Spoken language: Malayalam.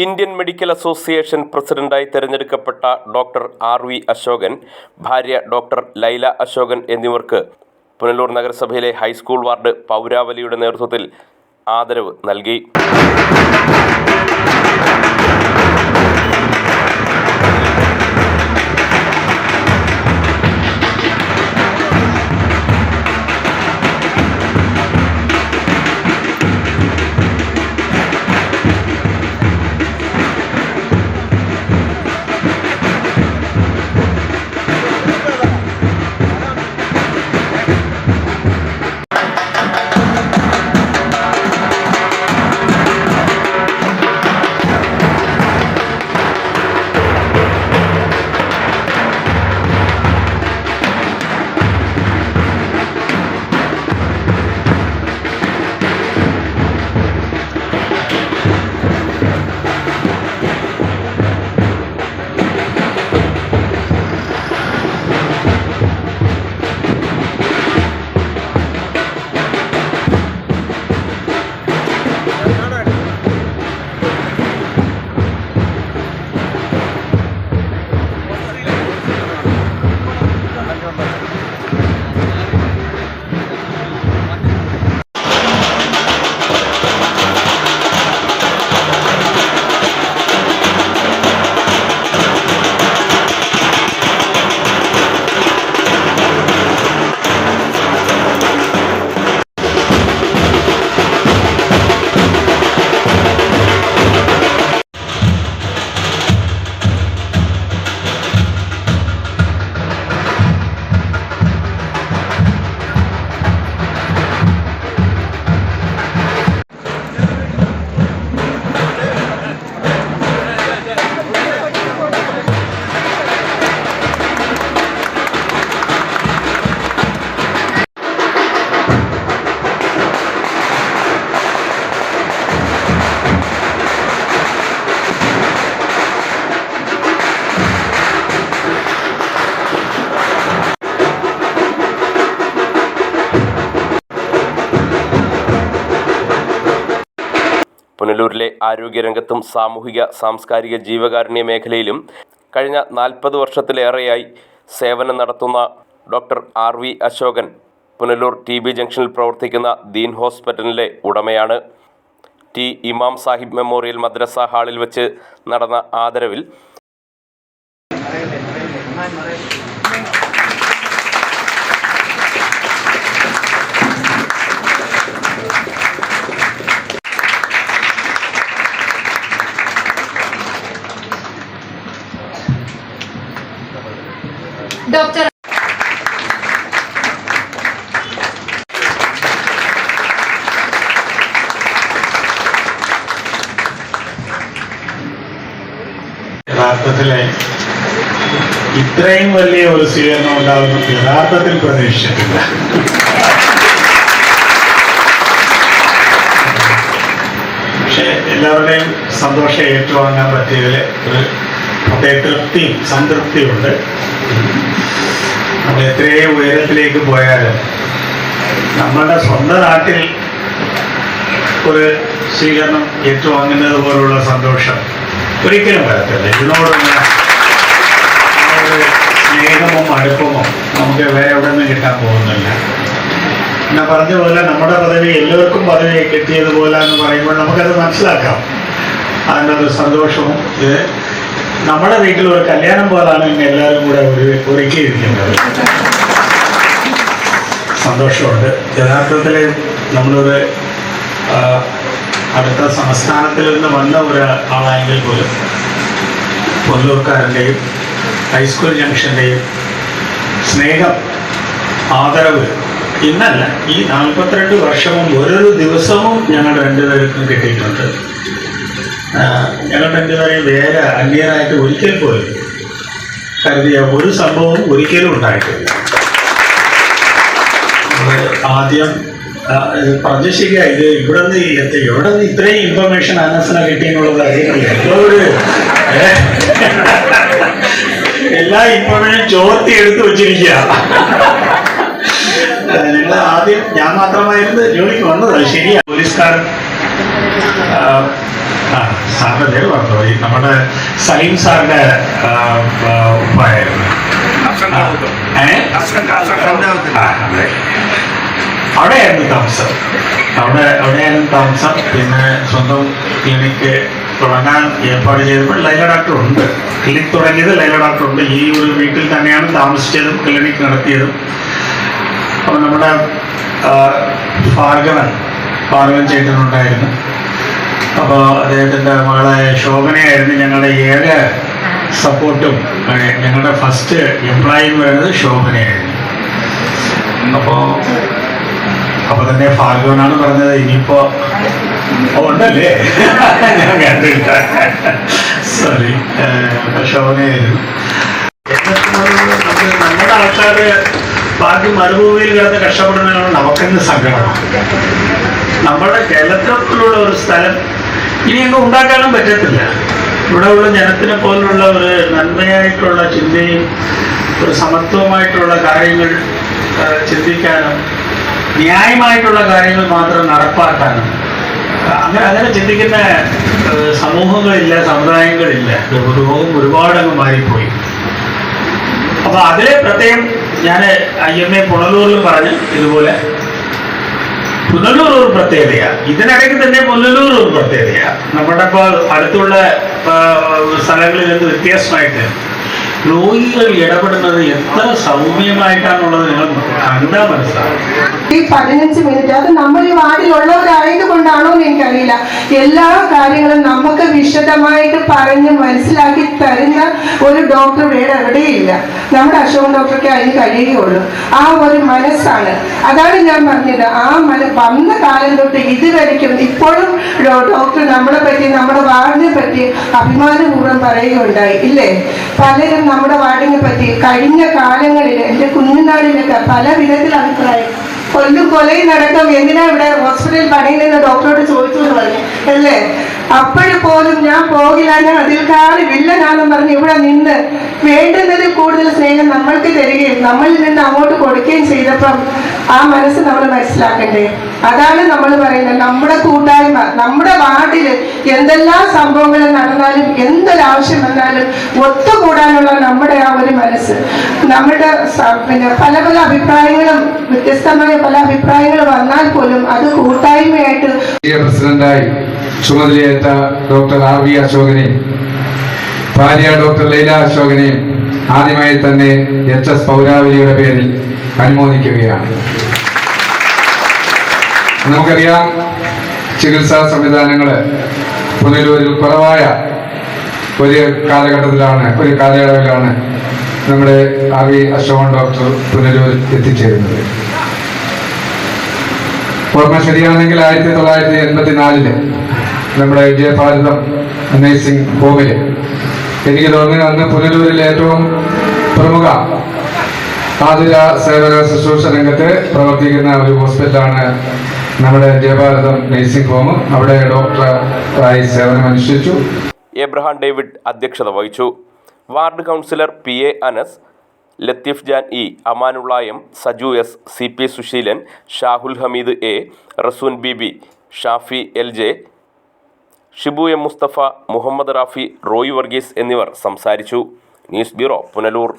ഇന്ത്യൻ മെഡിക്കൽ അസോസിയേഷൻ പ്രസിഡന്റായി തെരഞ്ഞെടുക്കപ്പെട്ട ഡോക്ടർ ആർ വി അശോകൻ ഭാര്യ ഡോക്ടർ ലൈല അശോകൻ എന്നിവർക്ക് പുനലൂർ നഗരസഭയിലെ ഹൈസ്കൂൾ വാർഡ് പൗരാവലിയുടെ നേതൃത്വത്തിൽ ആദരവ് നൽകി. പുനലൂരിലെ ആരോഗ്യരംഗത്തും സാമൂഹിക സാംസ്കാരിക ജീവകാരുണ്യ മേഖലയിലും കഴിഞ്ഞ നാൽപ്പത് വർഷത്തിലേറെയായി സേവനം നടത്തുന്ന doctor R V Ashokan Punalur T B ജംഗ്ഷനിൽ പ്രവർത്തിക്കുന്ന ദീൻ ഹോസ്പിറ്റലിലെ ഉടമയാണ്. ടി ഇമാം സാഹിബ് മെമ്മോറിയൽ മദ്രസ ഹാളിൽ വെച്ച് നടന്ന ആദരവിൽ ഡോക്ടർ യഥാർത്ഥത്തിലെ ഇത്രയും വലിയ ഒരു സ്വീകരണം ഉണ്ടാകുന്ന യഥാർത്ഥത്തിൽ പ്രതീക്ഷിച്ചിട്ടില്ല. പക്ഷെ എല്ലാവരുടെയും സന്തോഷം ഏറ്റുവാങ്ങാൻ പറ്റിയതിൽ ഒരു പ്രത്യേക തൃപ്തിയും സംതൃപ്തിയുണ്ട്. എത്രയും ഉയരത്തിലേക്ക് പോയാലും നമ്മളുടെ സ്വന്തം നാട്ടിൽ ഒരു സ്വീകരണം ഏറ്റുവാങ്ങുന്നത് പോലുള്ള സന്തോഷം ഒരിക്കലും വരത്തില്ല. ഇതിനോടുള്ള സ്നേഹമോ അടുപ്പമോ നമുക്ക് വേറെ എവിടെ നിന്നും കിട്ടാൻ പോകുന്നില്ല. ഞാൻ പറഞ്ഞ പോലെ നമ്മുടെ പദവി എല്ലാവർക്കും പദവി കിട്ടിയതുപോലെ എന്ന് പറയുമ്പോൾ നമുക്കത് മനസ്സിലാക്കാം. അതിന്റെ ഒരു സന്തോഷവും ഇത് നമ്മുടെ വീട്ടിൽ ഒരു കല്യാണം പോലാണ് ഇന്ന് എല്ലാവരും കൂടെ ഒരു ഒരുക്കിയിരിക്കുന്നത്. സന്തോഷമുണ്ട്. യഥാർത്ഥത്തിൽ നമ്മളൊരു അടുത്ത സംസ്ഥാനത്തിൽ നിന്ന് വന്ന ഒരു ആളായെങ്കിൽ പോലും പൊന്നൂർക്കാരന്റെയും ഹൈസ്കൂൾ ജംഗ്ഷന്റെയും സ്നേഹം ആദരവ് ഇന്നല്ല. ഈ നാൽപ്പത്തിരണ്ട് വർഷവും ഓരോരോ ദിവസവും ഞങ്ങൾ രണ്ടുപേർക്കും കിട്ടിയിട്ടുണ്ട്. ഞങ്ങൾ രണ്ടുപേരെയും വേറെ അന്യനായിട്ട് ഒരിക്കൽ പോലും കരുതിയ ഒരു സംഭവം ഒരിക്കലും ഉണ്ടായിട്ടില്ല. ആദ്യം പ്രതീക്ഷിക്കുക ഇത് ഇവിടെ നിന്ന് എവിടെ നിന്ന് ഇത്രയും ഇൻഫർമേഷൻ അനസിനെ കിട്ടിയെന്നുള്ളത് അറിയുന്നില്ല എന്തോ ഒരു എല്ലാ ഇൻഫർമേഷൻ ചോർത്തി എടുത്തു വെച്ചിരിക്കുക. ഞങ്ങൾ ആദ്യം ഞാൻ മാത്രമായിരുന്നു ജോലിക്ക് വന്നത് ശരിയാ. പോലീസുകാരൻ ആ, സാറിന്റെ പേര് പറഞ്ഞുപോയി നമ്മുടെ സലീം സാറിന്റെ ഉപ്പായിരുന്നു. അവിടെയായിരുന്നു താമസം. അവിടെ അവിടെയായിരുന്നു താമസം. പിന്നെ സ്വന്തം ക്ലിനിക്ക് തുടങ്ങാൻ ഏർപ്പാട് ചെയ്തപ്പോൾ ലൈല ഡോക്ടർ ഉണ്ട്. ക്ലിനിക് തുടങ്ങിയത് ലൈല ഡോക്ടർ ഉണ്ട്. ഈ ഒരു വീട്ടിൽ തന്നെയാണ് താമസിച്ചതും ക്ലിനിക് നടത്തിയതും. അപ്പോൾ നമ്മുടെ ഭാർഗവൻ ഭാർഗവൻ ചേട്ടനുണ്ടായിരുന്നു. അപ്പോൾ അദ്ദേഹത്തിന്റെ മകളായ ശോഭനയായിരുന്നു ഞങ്ങളുടെ ഏക സപ്പോർട്ടും. ഞങ്ങളുടെ ഫസ്റ്റ് എംപ്ലോയി എന്ന് പറയുന്നത് ശോഭനയായിരുന്നു. അപ്പോൾ അപ്പോൾ തന്നെ ഭാർഗവനാണ് പറഞ്ഞത്. ഇനിയിപ്പോൾ ഉണ്ടല്ലേ? ഞാൻ കണ്ടില്ല. സോറി ശോഭനയായിരുന്നു. നമ്മുടെ ആൾക്കാർ ബാക്കി മരുഭൂമിയിൽ കിടന്ന് കഷ്ടപ്പെടുന്നതാണ് നമുക്കെന്ന് സങ്കടമാണ്. നമ്മുടെ കേരളത്തിലുള്ള ഒരു സ്ഥലം ഇനി അങ്ങ് ഉണ്ടാക്കാനും പറ്റത്തില്ല. ഇവിടെ ഉള്ള ജനത്തിനെ പോലുള്ള ഒരു നന്മയായിട്ടുള്ള ചിന്തയും ഒരു സമത്വമായിട്ടുള്ള കാര്യങ്ങൾ ചിന്തിക്കാനും ന്യായമായിട്ടുള്ള കാര്യങ്ങൾ മാത്രം നടപ്പാക്കാനും അങ്ങനെ അങ്ങനെ ചിന്തിക്കുന്ന സമൂഹങ്ങളില്ല സമുദായങ്ങളില്ല ലോകം ഒരുപാട് അങ്ങ് മാറിപ്പോയി. അപ്പൊ അതിലെ പ്രത്യേകം ഞാൻ ഐ എം എ പുണലൂരിൽ പറഞ്ഞ് ഇതുപോലെ. പുനലൂർ ഒരു പ്രത്യേകതയാണ് ഇതിനിടയ്ക്ക് തന്നെ പുനലൂർ ഒരു പ്രത്യേകതയാണ് നമ്മുടെ ഇപ്പോൾ അടുത്തുള്ള സ്ഥലങ്ങളിൽ നിന്ന് വ്യത്യാസമായിട്ട് രോഗികൾ ഇടപെടുന്നത് എത്ര സൗമ്യമായിട്ടാണുള്ളത് നിങ്ങൾ കണ്ടാൽ മനസ്സിലാവും. ഈ പതിനഞ്ച് മിനിറ്റ് അത് നമ്മൾ ഈ വാർഡിലുള്ളവരായത് കൊണ്ടാണോ എന്ന് എനിക്കറിയില്ല. എല്ലാ കാര്യങ്ങളും നമുക്ക് വിശദമായിട്ട് പറഞ്ഞ് മനസ്സിലാക്കി തരുന്ന ഒരു ഡോക്ടർ വേറെ എവിടെയില്ല. നമ്മുടെ അശോകൻ ഡോക്ടർക്ക് അതിന് കഴിയുകയുള്ളൂ. ആ ഒരു മനസ്സാണ്. അതാണ് ഞാൻ പറഞ്ഞത്. ആ മന വന്ന കാലം തൊട്ട് ഇതുവരെയ്ക്കും ഇപ്പോഴും ഡോക്ടർ നമ്മളെ പറ്റി നമ്മുടെ വാർഡിനെ പറ്റി അഭിമാനപൂർവം പറയുകയുണ്ടായി. ഇല്ലേ? പലരും നമ്മുടെ വാർഡിനെ പറ്റി കഴിഞ്ഞ കാലങ്ങളിൽ എന്റെ കുഞ്ഞുനാളിലൊക്കെ പല വിധത്തിൽ അഭിപ്രായം. കൊല്ലും കൊലയും നടക്കും. എന്തിനാ ഇവിടെ ഹോസ്പിറ്റലിൽ പണിയുന്ന ഡോക്ടറോട് ചോദിച്ചു എന്ന് പറഞ്ഞു. അല്ലേ? അപ്പോഴും പോലും ഞാൻ പോകില്ല ഞാൻ അതിൽ കാൽ വില്ലനാണെന്ന് പറഞ്ഞ് ഇവിടെ നിന്ന് വേണ്ടുന്നതിൽ കൂടുതൽ സ്നേഹം നമ്മൾക്ക് തരികയും നമ്മളിൽ നിന്ന് അങ്ങോട്ട് കൊടുക്കുകയും ചെയ്തപ്പം ആ മനസ്സ് നമ്മൾ മനസ്സിലാക്കണ്ടേ? അതാണ് നമ്മൾ പറയുന്നത്. നമ്മുടെ കൂട്ടായ്മ നമ്മുടെ വാർഡിൽ എന്തെല്ലാം സംഭവങ്ങൾ നടന്നാലും എന്തൊരാവശ്യം വന്നാലും ഒത്തുകൂടാനുള്ള നമ്മുടെ ആ ഒരു മനസ്സ്. നമ്മുടെ പിന്നെ പല പല അഭിപ്രായങ്ങളും വ്യത്യസ്തമായ പല അഭിപ്രായങ്ങൾ വന്നാൽ പോലും അത് കൂട്ടായ്മയായിട്ട് പ്രസിഡന്റായി ചുമതലയേറ്റ ഡോക്ടർ ആർ വി അശോകനെയും ഭാര്യ ഡോക്ടർ ലൈല അശോകനെയും ആദ്യമായി തന്നെ എച്ച് എസ് പൗരാവലിയുടെ പേരിൽ അനുമോദിക്കുകയാണ്. നമുക്കറിയാം ചികിത്സാ സംവിധാനങ്ങൾ പുനലൂരിൽ കുറവായ ഒരു കാലഘട്ടത്തിലാണ് ഒരു കാലയളവിലാണ് നമ്മുടെ ആർ വി അശോകൻ ഡോക്ടർ പുനലൂരിൽ എത്തിച്ചേരുന്നത്. ഓർമ്മ ശരിയാണെങ്കിൽ ആയിരത്തി തൊള്ളായിരത്തി എൺപത്തിനാലിൽ നമ്മുടെ വിജയഭാരതം നഴ്സിംഗ് ഹോമിൽ എനിക്ക് തോന്നുന്നു അന്ന് പുനലൂരിൽ ഏറ്റവും പ്രമുഖ ആതുര സേവന ശുശ്രൂഷ രംഗത്ത് പ്രവർത്തിക്കുന്ന ഒരു ഹോസ്പിറ്റലാണ് നമ്മുടെ ജയഭാരതം നഴ്സിംഗ് ഹോം. അവിടെ ഡോക്ടറായി സേവനമനുഷ്ഠിച്ചു എബ്രഹാം ഡേവിഡ് അധ്യക്ഷത വഹിച്ചു. Ward councillor P A Anas Latheef Jan E Amanulla M Saju S C P Susheelan Shahul Hameed A Rasoon B B Shafi L J Shibu M Musthafa Muhammad Rafi Roy Varghese എന്നിവർ സംസാരിച്ചു. News bureau Punalur.